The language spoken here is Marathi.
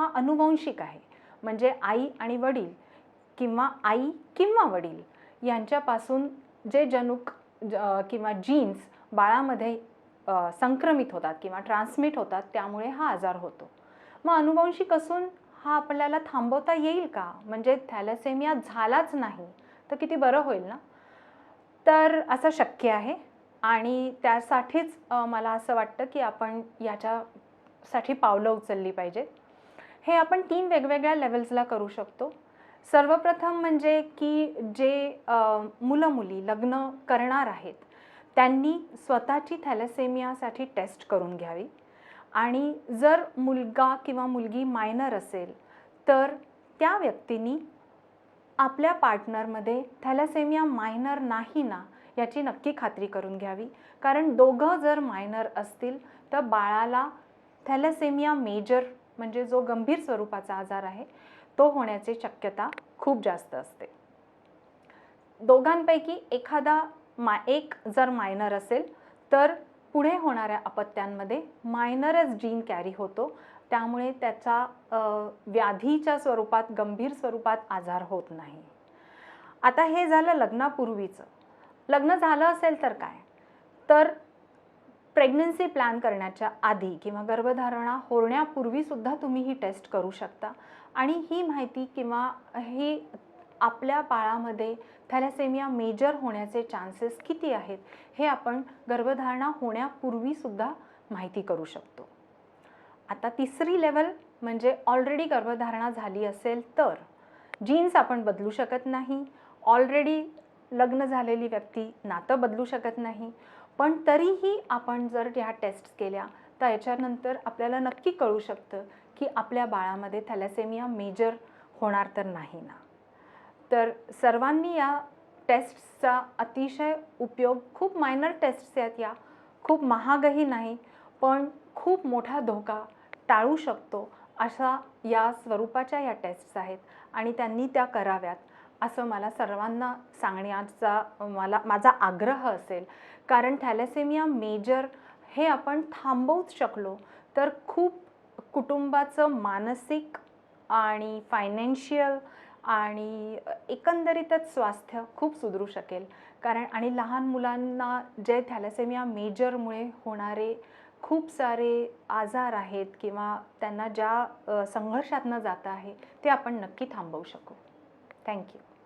हा अनुवांशिक आहे. म्हणजे आई आणि वडील किंवा आई किंवा वडील यांच्यापासून जे जनुक ज- किंवा जीन्स बाळामध्ये संक्रमित होतात किंवा ट्रान्समिट होतात त्यामुळे हा आजार होतो. मग अनुवांशिक असून हा आपल्याला थांबवता येईल का? म्हणजे थॅलेसेमिया झालाच नाही तर किती बरं होईल ना? तर असं शक्य आहे. आणि त्यासाठीच मला असं वाटतं की आपण याच्यासाठी पावलं उचलली पाहिजेत. हे आपण तीन वेगवेगळ्या लेवल्सला करू शकतो. सर्वप्रथम म्हणजे की जे मुलं मुली लग्न करणार आहेत त्यांनी स्वतःची थॅलेसेमियासाठी टेस्ट करून घ्यावी. आणि जर मुलगा किंवा मुलगी मायनर असेल तर त्या व्यक्तींनी आपल्या पार्टनरमध्ये थॅलेसेमिया मायनर नाही ना याची नक्की खात्री करून घ्यावी. कारण दोघं जर मायनर असतील तर बाळाला थॅलेसेमिया मेजर म्हणजे जो गंभीर स्वरूपाचा आजार आहे तो होण्याची शक्यता खूप जास्त असते. दोघांपैकी एखादा मा एक जर मायनर असेल तर पुढे होणाऱ्या अपत्यांमध्ये मायनरच जीन कॅरी होतो. त्यामुळे त्याचा व्याधीच्या स्वरूपात गंभीर स्वरूपात आजार होत नाही. आता हे झालं लग्नापूर्वीचं. लग्न झालं असेल तर काय? तर प्रेग्नन्सी प्लॅन करण्याच्या आधी किंवा गर्भधारणा होण्यापूर्वीसुद्धा तुम्ही ही टेस्ट करू शकता. आणि ही माहिती किंवा ही आपल्या बाळामध्ये थॅलेसेमिया मेजर होण्याचे चान्सेस किती आहेत हे आपण गर्भधारणा होण्यापूर्वीसुद्धा माहिती करू शकतो. आता तिसरी लेवल म्हणजे ऑलरेडी गर्भधारणा झाली असेल तर जीन्स आपण बदलू शकत नाही. ऑलरेडी लग्न झालेली व्यक्ती नातं बदलू शकत नाही. पण तरीही आपण जर ह्या टेस्ट केल्या तर याच्यानंतर आपल्याला नक्की कळू शकतं की आपल्या बाळामध्ये थॅलेसेमिया मेजर होणार तर नाही ना. तर सर्वांनी या टेस्टचा अतिशय उपयोग खूप मायनर टेस्ट्स आहेत या खूप महागही नाही पण खूप मोठा धोका टाळू शकतो अशा या स्वरूपाच्या या टेस्ट्स आहेत आणि त्यांनी त्या कराव्यात. असं मला सर्वांना सांगण्याचा मला माझा आग्रह असेल. कारण थॅलेसेमिया मेजर हे आपण थांबवूच शकलो तर खूप कुटुंबाचं मानसिक आणि फायनान्शियल आणि एकंदरीतच स्वास्थ्य खूप सुधरू शकेल. कारण आणि लहान मुलांना जे थॅलेसेमिया मेजरमुळे होणारे खूप सारे आजार आहेत किंवा त्यांना ज्या संघर्षातनं जातं आहे ते आपण नक्की थांबवू शकू. Thank you.